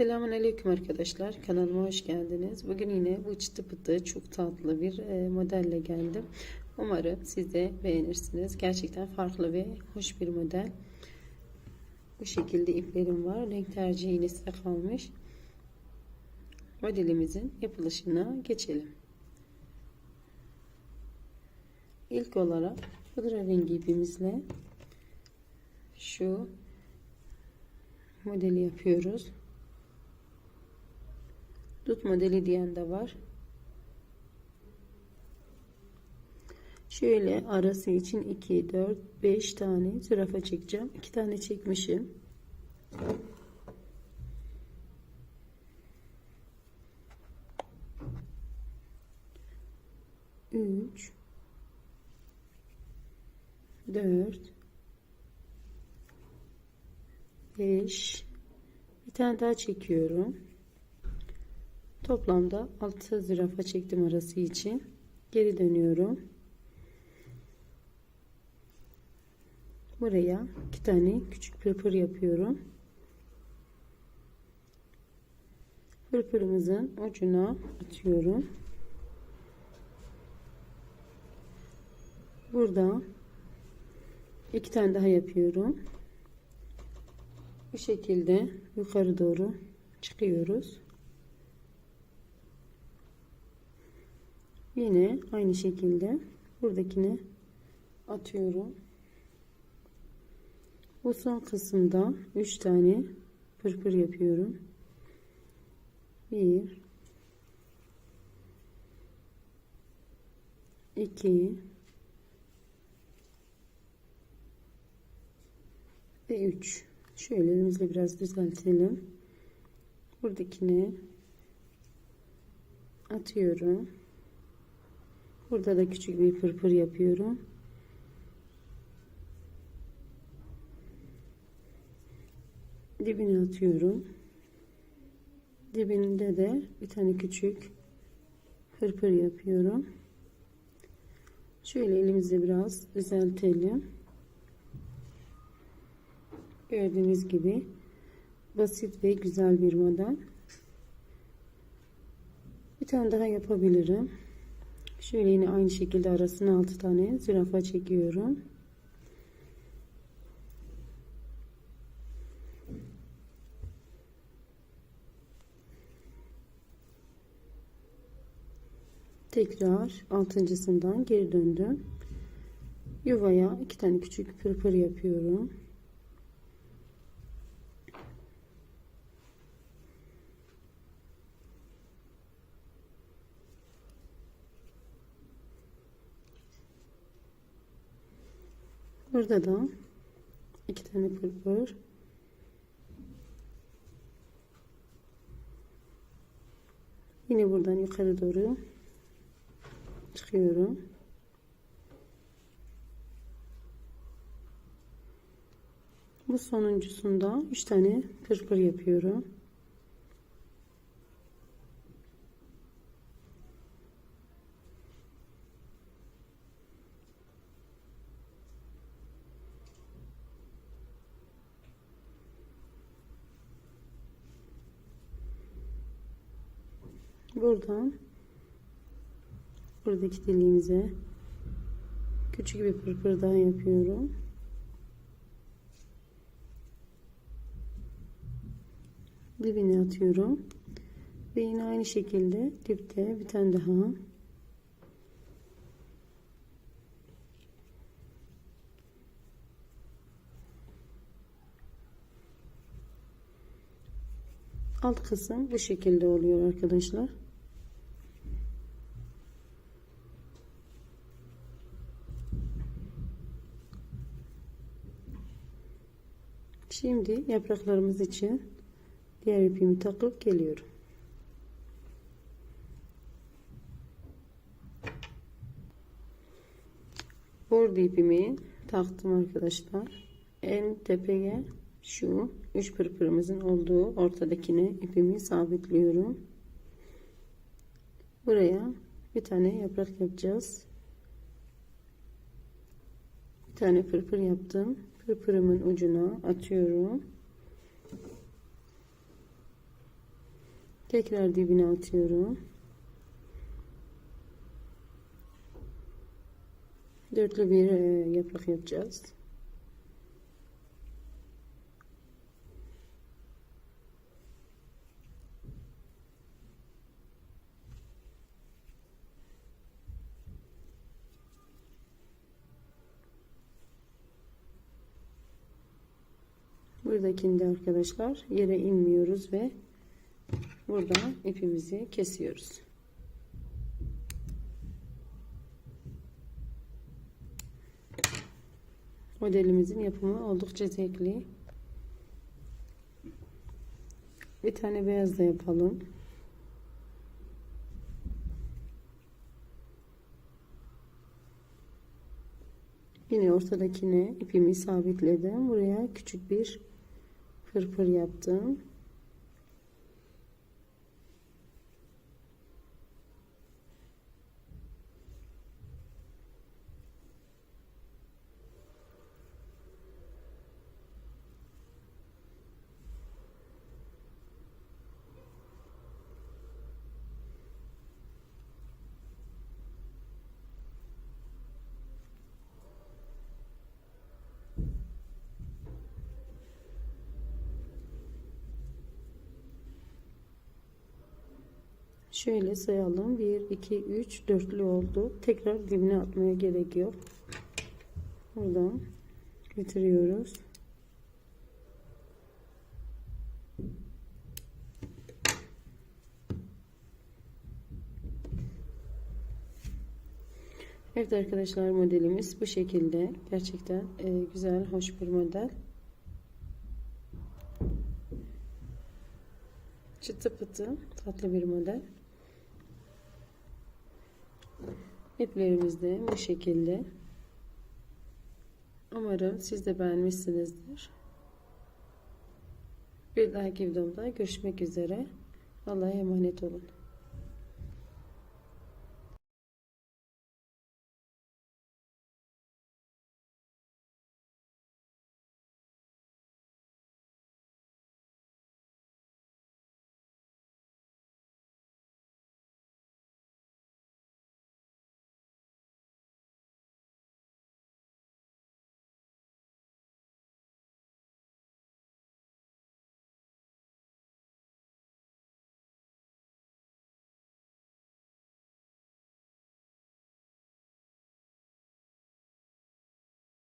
Selamun Aleyküm arkadaşlar. Kanalıma hoş geldiniz. Bugün yine bu çıtı pıtı çok tatlı bir e, modelle geldim. Umarım siz de beğenirsiniz. Gerçekten farklı ve hoş bir model. Bu şekilde iplerim var. Renk tercihi yine size kalmış. Modelimizin yapılışına geçelim. İlk olarak pudra rengi ipimizle şu modeli yapıyoruz. Dut modeli diyen de var. Şöyle arası için 2, 4, 5 tane zürafa çekeceğim. 2 tane çekmişim. Üç, dört, beş, bir tane daha çekiyorum. Toplamda 6 zürafa çektim arası için. Geri dönüyorum. Buraya iki tane küçük pırpır yapıyorum. Pırpırımızın ucuna atıyorum. Burada iki tane daha yapıyorum. Bu şekilde yukarı doğru çıkıyoruz. Yine aynı şekilde buradakini atıyorum. Bu son kısımda 3 tane pırpır yapıyorum. 1 2 ve 3 şöyle elimizle biraz düzeltelim. Buradakini atıyorum. Burada da küçük bir pırpır yapıyorum. Dibine atıyorum. Dibinde de bir tane küçük pırpır yapıyorum. Şöyle elimizle biraz düzeltelim. Gördüğünüz gibi basit ve güzel bir model. Bir tane daha yapabilirim. Şöyle yine aynı şekilde arasına 6 tane zürafa çekiyorum. Tekrar altıncısından geri döndüm. Yuvaya iki tane küçük pırpır yapıyorum. Burada da iki tane pırpır. Yine buradan yukarı doğru çıkıyorum. Bu sonuncusunda üç tane pırpır yapıyorum. Buradan buradaki deliğimize küçük bir pırpır daha yapıyorum. Dibine atıyorum. Ve yine aynı şekilde dipte bir tane daha alt kısım bu şekilde oluyor arkadaşlar. Şimdi yapraklarımız için diğer ipimi takıp geliyorum. Bordo ipimi taktım arkadaşlar. En tepeye şu üç pırpırımızın olduğu ortadakine ipimi sabitliyorum. Buraya bir tane yaprak yapacağız. Bir tane pırpır yaptım. Pırpırımın ucuna atıyorum. Tekrar dibine atıyorum. Dörtlü bir e, yaprak yapacağız. Buradakinde arkadaşlar yere inmiyoruz ve burada ipimizi kesiyoruz. Modelimizin yapımı oldukça zevkli. Bir tane beyaz da yapalım. Yine ortadakine ipimi sabitledim. Buraya küçük bir pırpır yaptım. Şöyle sayalım. 1, 2, 3, dörtlü oldu. Tekrar dibine atmaya gerek yok. Buradan bitiriyoruz. Evet arkadaşlar modelimiz bu şekilde. Gerçekten e, güzel, hoş bir model. Çıtı pıtı tatlı bir model. İplerimiz de bu şekilde. Umarım siz de beğenmişsinizdir. Bir dahaki videomda görüşmek üzere. Allah'a emanet olun.